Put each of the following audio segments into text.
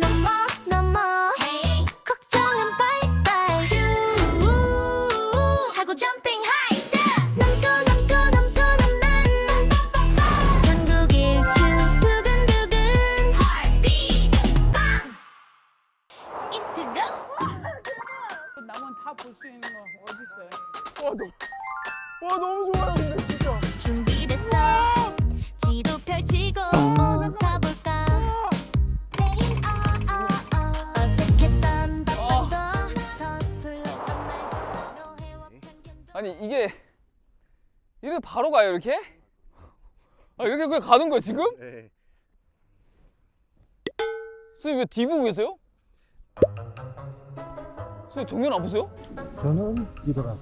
넘어 넘어. 걱정은 바이바이. 슈 하고 점핑 하이트 넘고 넘고 넘고 넘는. 전국 일주 두근두근. Heartbeat 빵 인트로 남은 다볼 수 있는 거 어디 있어요? 와, 너, 와 너무 좋아요 근데 진짜. 준비됐어. 지도 펼치고 아니 이게 이렇게 바로 가요 이렇게? 아 이렇게 그냥 가는 거야 지금? 네. 선생님 왜 뒤보고 계세요? 선생님 정면 안 보세요? 저는 이거라.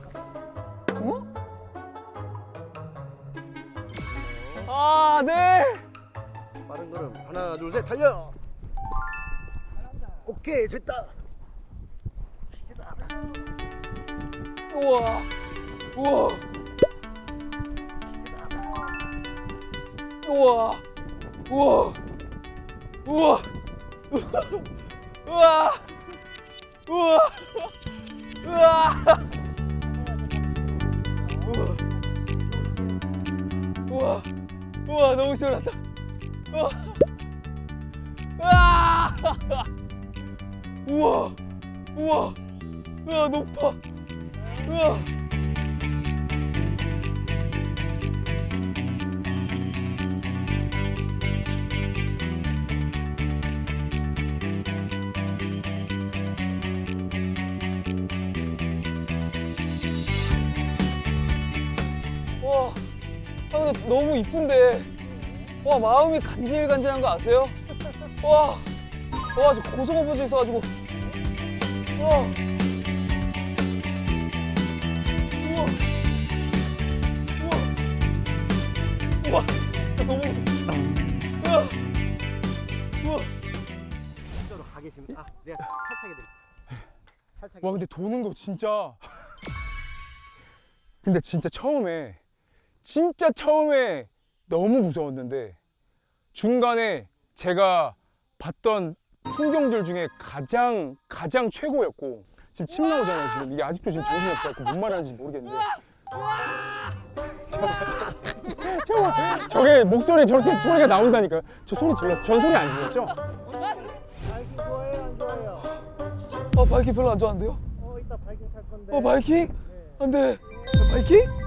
아 네. 빠른 걸음 하나 둘 셋 달려. 오케이 됐다. 우와. 우와. 우와. 우와. 우와. 우와. 우와. 우와. 우와. 우와. 너무 시원하다. 우와. 우와. 우와. 우와. 높아. 우와. 와, 너무 이쁜데. 와, 마음이 간질간질한 거 아세요? 와, 와, 저 고소공포증 있어가지고. 와. 우와. 우와. 우와. 너무. 우와. 우와. 진짜로 가겠습니다. 아, 내가 탈착해 드릴게요. 탈착. 와 근데 도는 거 진짜 근데 진짜 처음에 진짜 처음에 너무 무서웠는데 중간에 제가 봤던 풍경들 중에 가장 가장 최고였고 지금 침 나오잖아요 지금 이게 아직도 지금 정신이 없어갖고 뭔 말하는지 모르겠는데 저거 저거 저게 목소리 저렇게 소리가 나온다니까요 저 소리 질렀 전 소리 안 질렀죠? 바이킹 좋아해요 안 좋아해요? 아, 바이킹 별로 안 좋아하는데요? 어 이따 바이킹 탈 건데. 어, 바이킹? 네. 안 돼. 바이킹?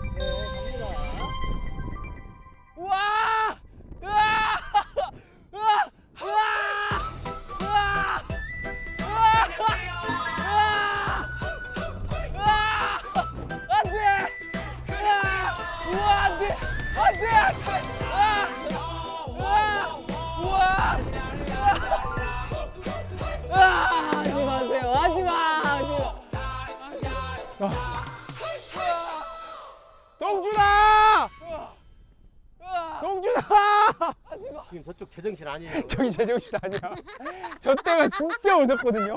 제정신 아니에요. 저기 제정신 아니야. 저 때가 진짜 무섭거든요.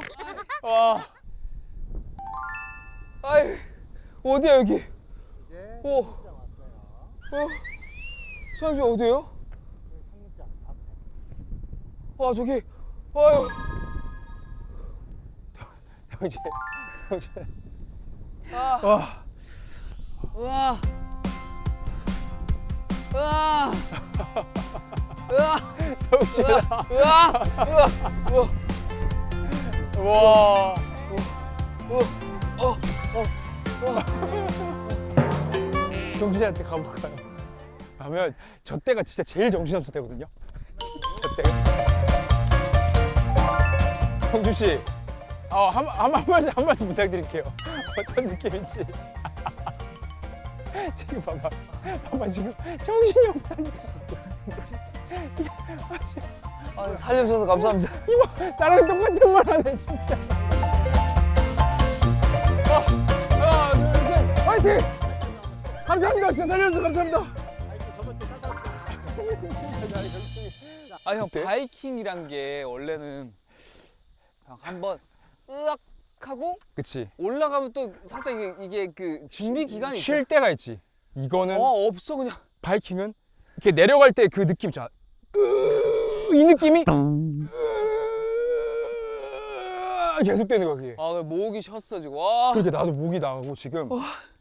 와. 아이, 어디야 여기? 이제 오. 상륙장 왔어요. 어, 수양씨 어디에요? 네, 상륙장 앞에. 아 저기, 아유. 동준. 동준. 아, 와. 우와. 우와. 우와. 동준아. 우와. 우와. 우와. 와. 우와. 어. 동준이한테 가볼까요? 가면 저 때가 진짜 제일 정신없을 때거든요. 저 때가. 동준 씨, 어, 한, 한, 한 말씀 한 말씀 부탁드릴게요. 어떤 느낌인지. 지금 봐봐, 봐봐 지금 정신이 없다니까. 아, 살려주셔서 감사합니다. 이거 나랑 똑같은 말 하네 진짜. 어, 하나, 둘, 셋, 화이팅! 감사합니다, 진짜 살려주셔서 감사합니다. 아, 형? 바이킹이란 게 원래는 그냥 한번 으악 하고 그치. 올라가면 또 살짝 이게, 이게 그 준비 기간이 있어. 쉴 때가 있지. 이거는 어, 없어 그냥. 바이킹은 이렇게 내려갈 때 그 느낌 있잖아. 으, 이 느낌이 계속되는 거야 그게. 아 목이 쉬었어 지금. 와 그렇게 나도 목이 나가고 지금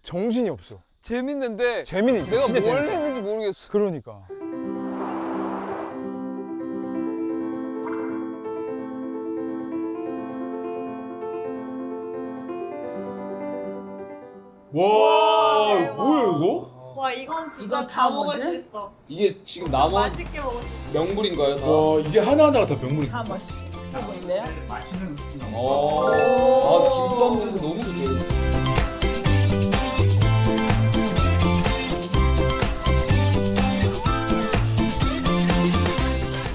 정신이 없어. 재밌는데 재민이 내가 진짜 뭘 재밌어. 했는지 모르겠어. 그러니까. 와, 뭐야 이거? 와 이건 진짜 이건 다다 먹을 뭐지? 수 있어. 이게 지금 남은 맛있게 먹을 수 있어. 명물인가요 다? 와, 이게 하나하나가 다 명물이. 다 맛있어 보이네요. 맛있는 음식. 어. 아 김밥 냄새 너무 좋죠.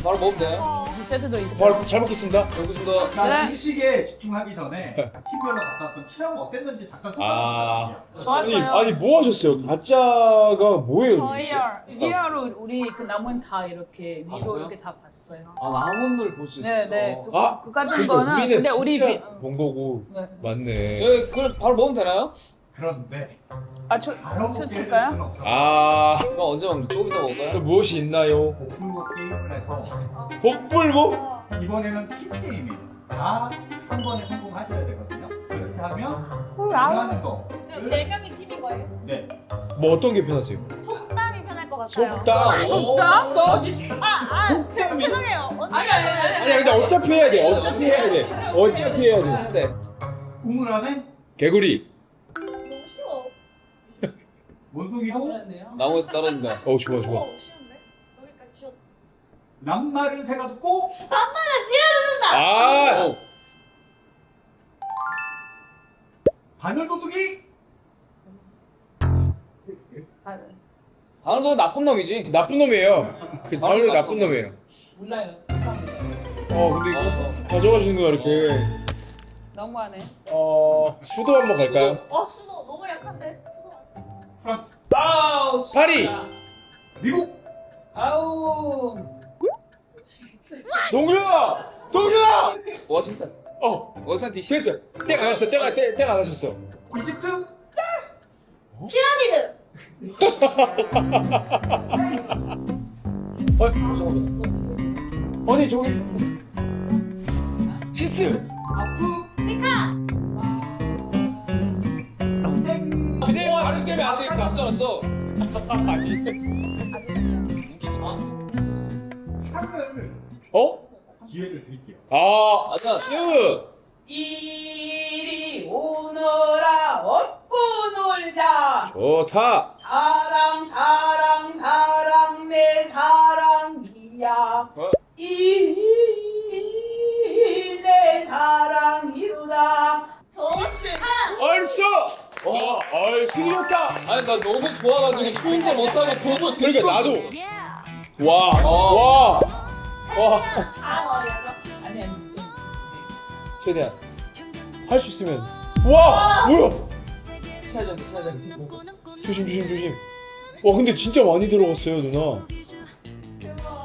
바로 먹으면 돼. 이 세트도 있어. 잘, 잘 먹겠습니다. 여기습니다 자, 네. 음식에 집중하기 전에 TV로 갔다 왔던 체험 어땠는지 잠깐 아. 좋았어요. 아니, 아니 뭐 하셨어요? 가짜가 뭐예요? VR, VR로 우리 그 남은 다 이렇게 위로 봤어요? 이렇게 다 봤어요. 아 남은 걸볼수 있어. 네, 네. 그, 아, 그 같은 그러니까 거는 우리는 근데 진짜 우리 비, 본 거고 네. 맞네. 저희 그걸 바로 먹으면 되나요? 그런데 아, 저, 바로 먹게 해줄 없어. 아, 그럼 언제 먹는? 조금 이따 먹을까요? 또 무엇이 있나요? 복불복 게임을 해서 복불복? 이번에는 팀 게임이에요. 다 한 번에 성공하셔야 되거든요. 그렇게 하면 아. 원하는 거. 그럼 네 명이 팀인 거예요? 네. 뭐 어떤 게 편하세요? 속담이 편할 것 같아요. 속담. 속담? 어? 어디 있어? 아, 죄송해요. 언니. 아니, 아니, 아니. 아니야, 근데 어차피 해야 돼. 어차피 해야 돼. 어차피 해야지. 네. 우물 안에 개구리. 원숭이도 나무에서 떨어진다. 어, 좋아, 좋아. 어, 쉬운데? 여기까지 쉬웠어. 낱말을 새가 듣고 아, 어. 바늘 도둑이 아, 바늘도 나쁜 놈이지. 나쁜 놈이에요. 그 바로 나쁜 놈이에요. 몰라요. 어, 근데 이거 가져가시는 거야, 이렇게. 너무하네. 어, 수도 한번 갈까요? 어, 수도 너무 약한데? 프랑스, 아우. 파리! 미국, 아우. 동준아! 동준아! 워싱턴. 어, 워싱턴 DC. 됐어. 땡 안 왔어. 땡, 땡, 땡안 하셨어. 이집트, 피라미드. 어, 아니, 저기. 시스! 아프 웃기구나. 창을 어? 기회를 드릴게요. 아, 맞아. 스! 이리 오너라 얻고 놀자. 좋다. 사랑 사 너무 좋아가지고 풀지 못하고 보고 그러니까 들고 나도. 와, 어. 와, 와. 아니 아니. 좀. 최대한 할 수 있으면. 와, 뭐야? 차전 차전. 조심, 조심, 조심. 와, 근데 진짜 많이 들어갔어요, 누나.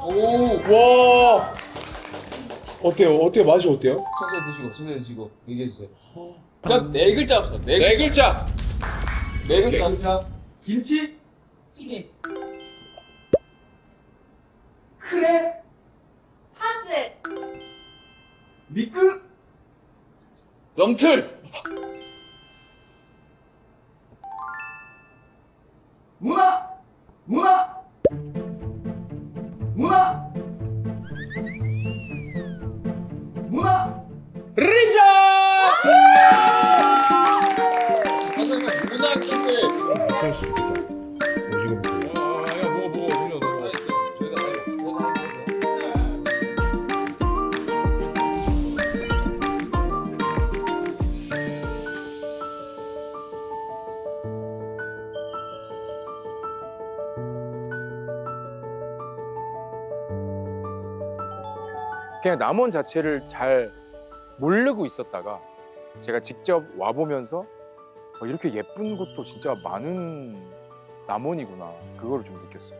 오. 와. 어때요? 어때요? 맛이 어때요? 천천히 드시고 천천히 드시고 얘기해 주세요. 그냥 네 글자 없어. 네네 글자. 글자. 네 글자. 자, 김치, 찌개. 크레, 하스. 미끄, 영틀. 문화, 문화, 그냥 남원 자체를 잘 모르고 있었다가 제가 직접 와 보면서 어, 이렇게 예쁜 곳도 진짜 많은 남원이구나 그거를 좀 느꼈어요.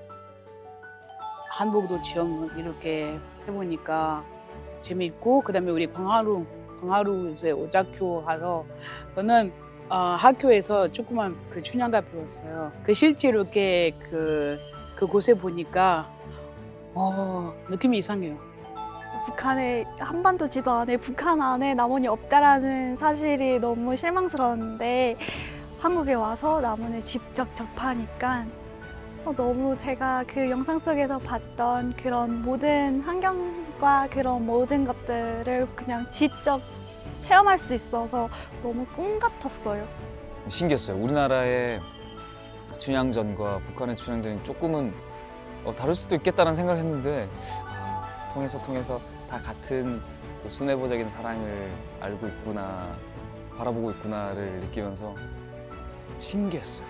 한복도 체험 이렇게 해보니까 재밌고 그다음에 우리 광하루 이제 오작교 하러 저는 어, 학교에서 조그만 그 춘향가 배웠어요. 그 실제로 이렇게 그 그곳에 보니까 어, 느낌이 이상해요. 북한에 한반도 지도 안에 북한 안에 남원이 없다라는 사실이 너무 실망스러웠는데 한국에 와서 남원을 직접 접하니까 어, 너무 제가 그 영상 속에서 봤던 그런 모든 환경과 그런 모든 것들을 그냥 직접 체험할 수 있어서 너무 꿈 같았어요. 신기했어요. 우리나라의 춘향전과 북한의 춘향전이 조금은 어, 다를 수도 있겠다는 생각을 했는데 아, 통해서 통해서 다 같은 그 순애보적인 사랑을 알고 있구나 바라보고 있구나를 느끼면서 신기했어요.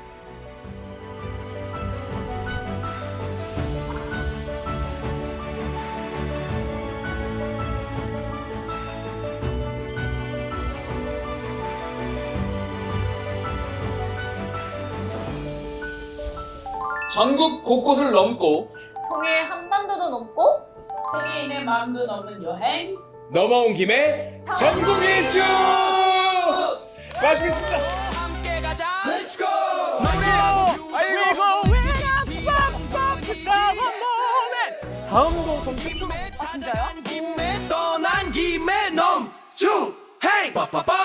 전국 곳곳을 넘고 통일 한반도도 넘고 세계인의 마음도 넘는 여행. 넘어온 김에 전국 일주. 다음으로 검색 아 진짜요? 떠난 김에 넘주행 빠빠빠